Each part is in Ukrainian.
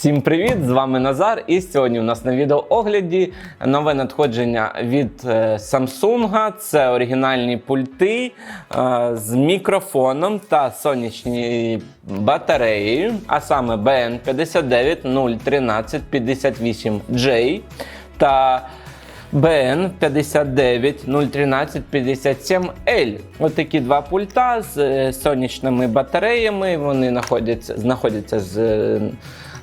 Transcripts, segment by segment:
Всім привіт! З вами Назар. І сьогодні у нас на відеоогляді нове надходження від е, Samsung. Це оригінальні пульти е, з мікрофоном та сонячною батареєю, а саме BN5901358J та BN 5901357L. Ось такі два пульта з е, сонячними батареями. Вони знаходяться, знаходяться з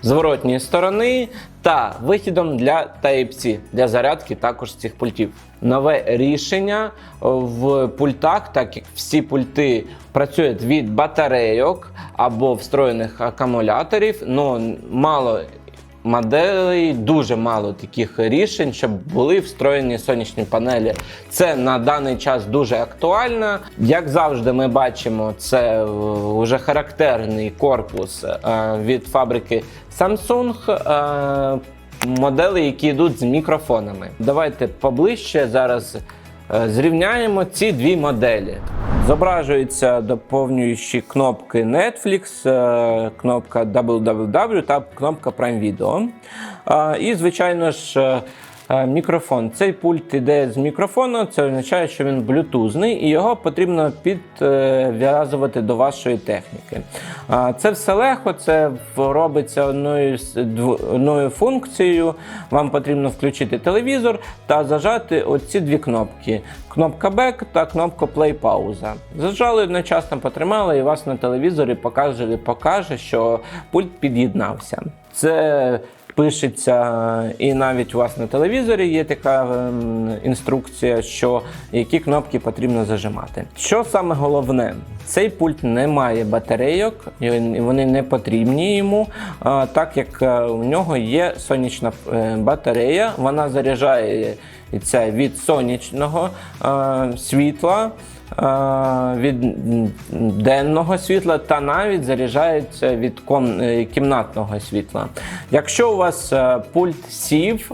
зворотньої сторони та вихідом для Type-C для зарядки також цих пультів. Нове рішення в пультах, так як всі пульти працюють від батарейок або встроєних акумуляторів, ну мало моделей, дуже мало таких рішень, щоб були встроєні сонячні панелі. Це на даний час дуже актуально. Як завжди, ми бачимо, це вже характерний корпус е, від фабрики Samsung. е, Модели, які йдуть з мікрофонами. Давайте поближче зараз е, зрівняємо ці дві моделі. Зображуються доповнюючі кнопки Netflix, е, кнопка www та кнопка Prime Video. І, звичайно ж, е, мікрофон. Цей пульт іде з мікрофону, це означає, що він блютузний, і його потрібно підв'язувати до вашої техніки. Це все легко, це робиться одною, одною функцією. Вам потрібно включити телевізор та зажати оці дві кнопки: кнопка Back та кнопка Play пауза. Зажали одночасно, потримали, і вас на телевізорі покаже, покаже що пульт під'єднався. Це пишеться, і навіть у вас на телевізорі є така ем, інструкція, що які кнопки потрібно зажимати. Що саме головне, цей пульт не має батарейок, вони не потрібні йому, так як е, у нього є сонячна е, батарея, вона заряджає від сонячного е, світла. Е, Від денного світла та навіть заряджається від е, кімнатного світла. Якщо у вас е, пульт сів,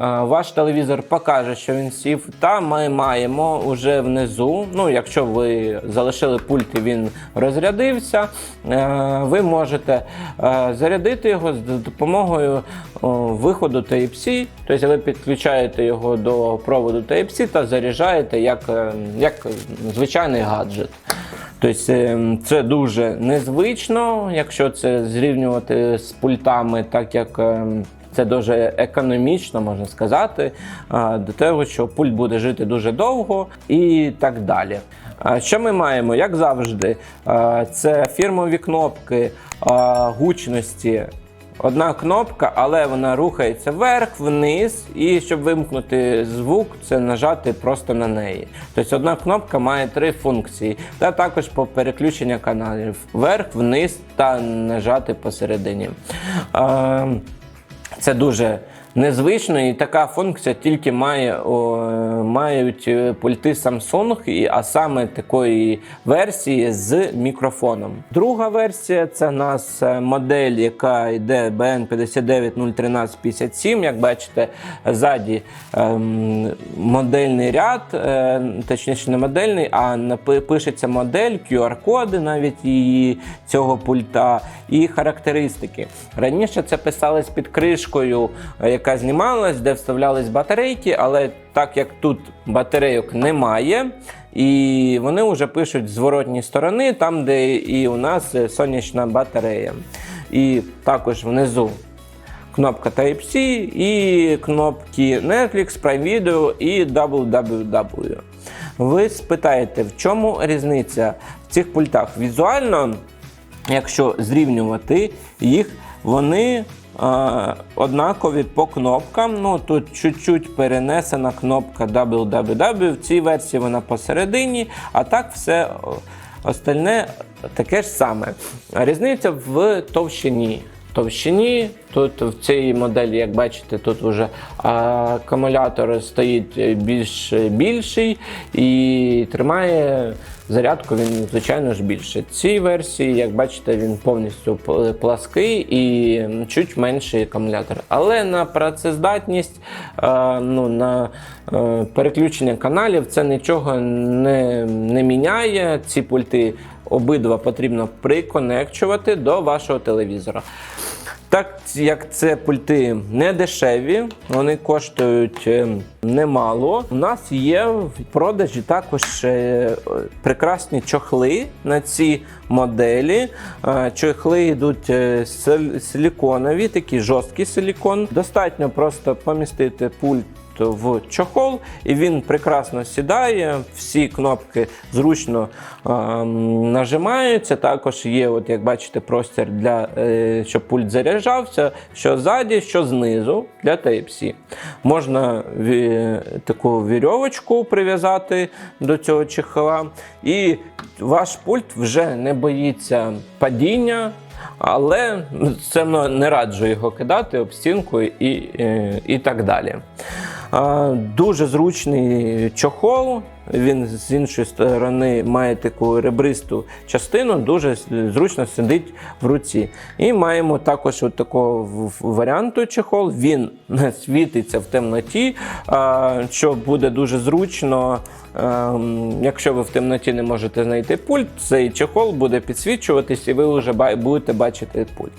ваш телевізор покаже, що він сів, та ми маємо уже внизу. Ну, якщо ви залишили пульт і він розрядився, е, ви можете е, зарядити його з допомогою виходу Type-C. Тобто ви підключаєте його до проводу Type-C та заряджаєте як, е, як звичайний гаджет. Тобто е, це дуже незвично, якщо це зрівнювати з пультами, так як е, це дуже економічно, можна сказати, до того, що пульт буде жити дуже довго і так далі. Що ми маємо? Як завжди, це фірмові кнопки гучності. Одна кнопка, але вона рухається вверх, вниз, і щоб вимкнути звук, це нажати просто на неї. Тобто одна кнопка має три функції, та також по переключенню каналів вверх, вниз та нажати посередині. Це дуже незвично, і така функція тільки має, о, мають е, пульти Samsung, і- а саме такої версії з мікрофоном. Друга версія це у нас е, модель, яка йде BN5901357. Як бачите, ззаді ем, модельний ряд, е, точніше не модельний, а пишеться модель, QR-коди навіть її цього пульта і характеристики. Раніше це писалось під кришкою, е, яка знімалась, де вставлялись батарейки, але так як тут батарейок немає, і вони вже пишуть з зворотньої сторони, там, де і у нас е, сонячна батарея. І також внизу кнопка Type-C і кнопки Netflix, Prime Video і www. Ви спитаєте, в чому різниця в цих пультах? Візуально, якщо зрівнювати їх, вони однакові по кнопкам. Ну, тут чуть-чуть перенесена кнопка www. В цій версії вона посередині, а так все остальне таке ж саме. Різниця в товщині. Товщині тут в цій моделі, як бачите, тут вже акумулятор стоїть більш більший і тримає зарядку він, звичайно ж, більше. Цій версії, як бачите, він повністю плаский і чуть менший акумулятор. Але на працездатність, ну, на е, переключення каналів це нічого не, не міняє. Ці пульти обидва потрібно приконекчувати до вашого телевізора. Так як це пульти не дешеві, вони коштують е, немало. У нас є в продажі також е, прекрасні чохли на ці моделі. Е, Чохли йдуть е, силіконові, такий жорсткий силікон. Достатньо просто помістити пульт в чохол, і він прекрасно сідає. Всі кнопки зручно ем, нажимаються. Також є, от як бачите, простір для е, щоб пульт заряджався, що ззаді, що знизу для Type-C. Можна таку вірьовочку прив'язати до цього чехла, і ваш пульт вже не боїться падіння. Але одно не раджу його кидати об стінку і, е, і так далі. Дуже зручний чохол. Він з іншої сторони має таку ребристу частину, дуже зручно сидить в руці. І маємо також от такого варіанту чехол. Він світиться в темноті, що буде дуже зручно. Ем, Якщо ви в темноті не можете знайти пульт, цей чехол буде підсвічуватись, і ви вже будете бачити пульт.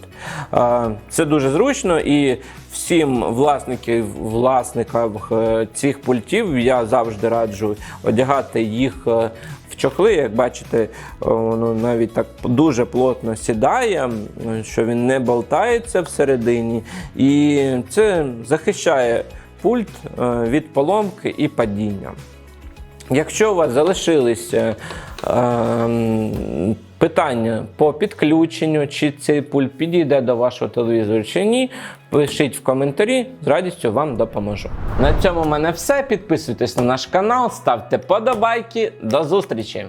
Це дуже зручно і всім власників, власникам е, цих пультів я завжди раджу одягати їх е, в чохли. Як бачите, воно навіть так дуже плотно сідає, що він не болтається всередині, і це захищає пульт е, від поломки і падіння. Якщо у вас залишилися питання по підключенню, чи цей пульт підійде до вашого телевізору чи ні, пишіть в коментарі, з радістю вам допоможу. На цьому в мене все. Підписуйтесь на наш канал, ставте подобайки. До зустрічі!